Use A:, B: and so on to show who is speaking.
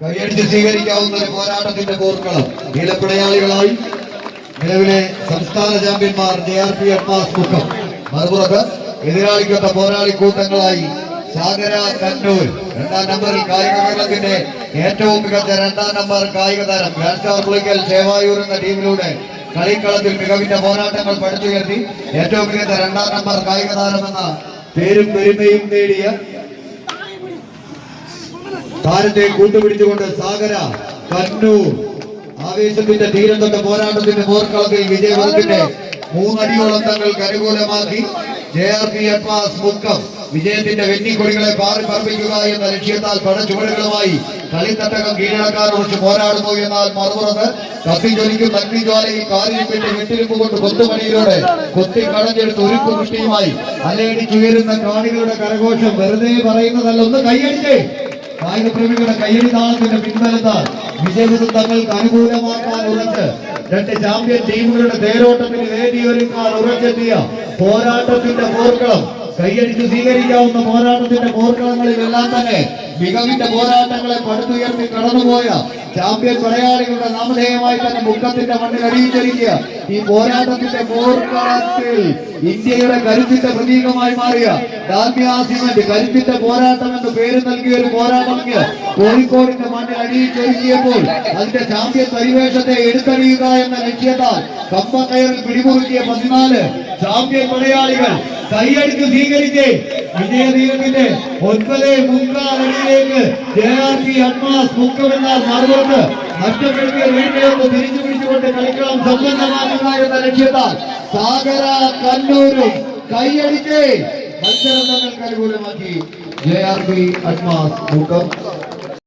A: കൈയടിച്ച് സ്വീകരിക്കാവുന്ന ഒരു പോരാട്ടത്തിന്റെ പോർക്കളം നീലപ്പടയാളികളായി നിലവിലെ സംസ്ഥാന ചാമ്പ്യന്മാർ ജെ ആർ പി എഡ്മാസ് മുഖം മറുപുറത്ത് എതിരാളിക്കൊത്ത പോരാളി കൂട്ടങ്ങളായി സാഗര കണ്ണൂർ. രണ്ടാം നമ്പറിൽ കായിക കേരളത്തിന്റെ ഏറ്റവും മികച്ച രണ്ടാം നമ്പർ കായിക താരം ഗ്രാൻഡ് സ്റ്റാർ പുളിക്കൽ ചേവായൂർ എന്ന ടീമിലൂടെ കളിക്കളത്തിൽ മികവിന്റെ പോരാട്ടങ്ങൾ പടുത്തുയർത്തി ഏറ്റവും മികച്ച രണ്ടാം നമ്പർ കായിക താരമെന്ന പേരും പെരുമയും നേടിയ താരത്തെ കൂട്ടുപിടിച്ചുകൊണ്ട് സാഗര കണ്ണൂർ. ആവേശത്തിന്റെ തീരം തൊട്ട് പോരാട്ടത്തിന്റെ പോർക്കളത്തിൽ വിജയപഥത്തിന്റെ മൂന്നടിയോളം തങ്ങൾക്ക് അനുകൂലമാക്കി. J R P advance Mukkam. വിജയത്തിന്റെ വെന്നിക്കൊടികളെ പാറി പറപ്പിക്കുക എന്ന ലക്ഷ്യത്താൽ പടച്ചുവടുകളുമായി കളിത്തട്ടകം കീഴടക്കാൻ കുറിച്ച് പോരാടുന്നു എന്നാൽ മറുപുറത്ത് കത്തിജ്വലിക്കും അഗ്നിജ്വാലയിൽ പിന്നെ വെട്ടിരിപ്പ് കൊണ്ട് കൊത്തുമണിയിലൂടെ കൊത്തി കടഞ്ഞെടുത്ത് ഉരുക്കു കുട്ടിയുമായി അലയടിച്ചുയരുന്ന കാണികളുടെ കരഘോഷം വെറുതെ പറയുന്നതല്ല. ഒന്ന് കൈയടിച്ചേ. കായിക പ്രേമികളുടെ കയ്യടി താളത്തിന്റെ പിൻബലത്താൽ വിജയപഥം തങ്ങൾക്ക് അനുകൂലമാക്കാൻ ഉറച്ച് രണ്ട് ചാമ്പ്യൻ ടീമുകളുടെ തേരോട്ടത്തിന് വേദിയൊരുക്കാൻ ഉറച്ചെത്തിയ പോരാട്ടത്തിന്റെ പോർക്കളം കൈയടിച്ച് സ്വീകരിക്കാവുന്ന പോരാട്ടത്തിന്റെ പോർക്കളങ്ങളിലെല്ലാം തന്നെ മികവിന്റെ പോരാട്ടങ്ങളെ പടുത്തുയർത്തി കടന്നുപോയ ചാമ്പ്യൻ പടയാളികളുടെ നാമധേയമായി തന്നെ മുക്കത്തിന്റെ മണ്ണിൽ അടിയിച്ചൊരുക്കിയ ഈ പോരാട്ടത്തിന്റെ പോർക്കളത്തിൽ ഇന്ത്യയുടെ കരുത്തിന്റെ പ്രതീകമായി മാറിയ ഗാന്ധിയാസിമെന്റ് സിമന്റ് കരുത്തിന്റെ പോരാട്ടം എന്ന് പേര് നൽകിയ ഒരു പോരാട്ടം കോഴിക്കോടിന്റെ മണ്ണിൽ അണിയിച്ചൊരുക്കിയപ്പോൾ അതിന്റെ ചാമ്പ്യൻ പരിവേഷത്തെ എടുത്തറിയുക എന്ന ലക്ഷ്യത്താൽ കമ്പ കയറിൽ പിടിമുറുക്കിയ പതിനാല് ചാമ്പ്യൻ പടയാളികൾ കൈയടിച്ച് സ്വീകരിച്ച് വിജയദീപത്തിന്റെ ഒൻപത് മുക്കാലടിയിലേക്ക് ജെ ആർ പി അഡ്മാസ് മുക്കമെന്നാൽ മറുപുറത്ത് നഷ്ടപ്പെടുത്തിയ വീട്ടിലേക്ക് തിരിച്ചു കളിക്കളം സമ്പന്നമാക്കുക എന്ന ലക്ഷ്യത്താൽ സാഗര കണ്ണൂരും കൈയടിച്ച് മത്സരം തങ്ങൾക്ക് അനുകൂലമാക്കി. ജെ ആർ അഡ്മാസ് മുക്കം.